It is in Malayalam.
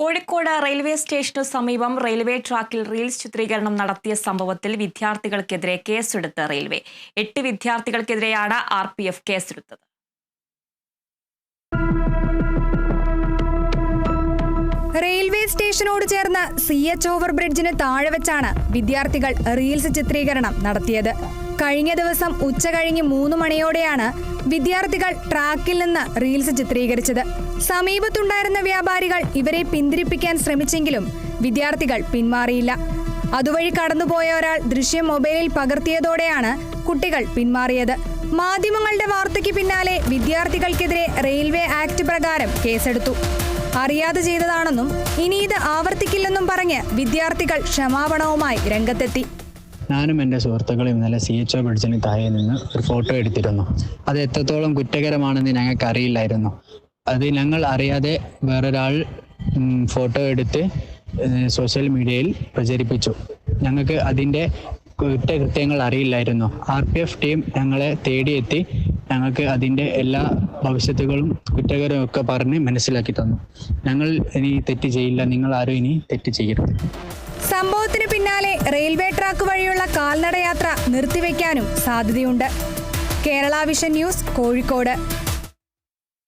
കോഴിക്കോട് റെയിൽവേ സ്റ്റേഷനു സമീപം റെയിൽവേ ട്രാക്കിൽ റീൽസ് ചിത്രീകരണം നടത്തിയ സംഭവത്തിൽ വിദ്യാർത്ഥികൾക്കെതിരെ കേസെടുത്ത് റെയിൽവേ. എട്ട് വിദ്യാർത്ഥികൾക്കെതിരെയാണ് ആർ പി എഫ് കേസെടുത്തത്. റെയിൽവേ സ്റ്റേഷനോട് ചേർന്ന് സി എച്ച് ഓവർ ബ്രിഡ്ജിന് താഴെ വെച്ചാണ് വിദ്യാർത്ഥികൾ റീൽസ് ചിത്രീകരണം നടത്തിയത്. കഴിഞ്ഞ ദിവസം ഉച്ച കഴിഞ്ഞ് മൂന്ന് മണിയോടെയാണ് വിദ്യാർത്ഥികൾ ട്രാക്കിൽ നിന്ന് റീൽസ് ചിത്രീകരിച്ചത്. സമീപത്തുണ്ടായിരുന്ന വ്യാപാരികൾ ഇവരെ പിന്തിരിപ്പിക്കാൻ ശ്രമിച്ചെങ്കിലും വിദ്യാർത്ഥികൾ പിന്മാറിയില്ല. അതുവഴി കടന്നുപോയ ഒരാൾ ദൃശ്യം മൊബൈലിൽ പകർത്തിയതോടെയാണ് കുട്ടികൾ പിന്മാറിയത്. മാധ്യമങ്ങളുടെ വാർത്തയ്ക്ക് പിന്നാലെ വിദ്യാർത്ഥികൾക്കെതിരെ റെയിൽവേ ആക്ട് പ്രകാരം കേസെടുത്തു. അറിയാതെ ചെയ്തതാണെന്നും ഇനി ഇത് ആവർത്തിക്കില്ലെന്നും പറഞ്ഞ് വിദ്യാർത്ഥികൾ ക്ഷമാപണവുമായി രംഗത്തെത്തി. ഞാനും എന്റെ സുഹൃത്തുക്കളും ഇന്നലെ സി എച്ച് ഒ ബ്രിഡ്ജിന് താഴെ നിന്ന് ഒരു ഫോട്ടോ എടുത്തിരുന്നു. അത് എത്രത്തോളം കുറ്റകരമാണെന്ന് ഞങ്ങൾക്ക് അറിയില്ലായിരുന്നു അത് ഞങ്ങൾ അറിയാതെ വേറൊരാൾ ഫോട്ടോ എടുത്ത് സോഷ്യൽ മീഡിയയിൽ പ്രചരിപ്പിച്ചു. ഞങ്ങൾക്ക് അതിന്റെ കുറ്റകൃത്യങ്ങൾ അറിയില്ലായിരുന്നു. ആർ പി എഫ് ടീം ഞങ്ങളെ തേടിയെത്തി ഞങ്ങൾക്ക് അതിന്റെ എല്ലാ ഭവിഷ്യത്തുകളും കുറ്റകരവും ഒക്കെ പറഞ്ഞ് മനസ്സിലാക്കി തന്നു. ഞങ്ങൾ ഇനി തെറ്റ് ചെയ്യില്ല. നിങ്ങൾ ആരും ഇനി തെറ്റ് ചെയ്യരുത്. സംഭവത്തിന് പിന്നാലെ റെയിൽവേ വഴിയുള്ള കാൽനടയാത്ര നിർത്തിവെക്കാനും സാധ്യതയുണ്ട്. Kerala vision news Kozhikode.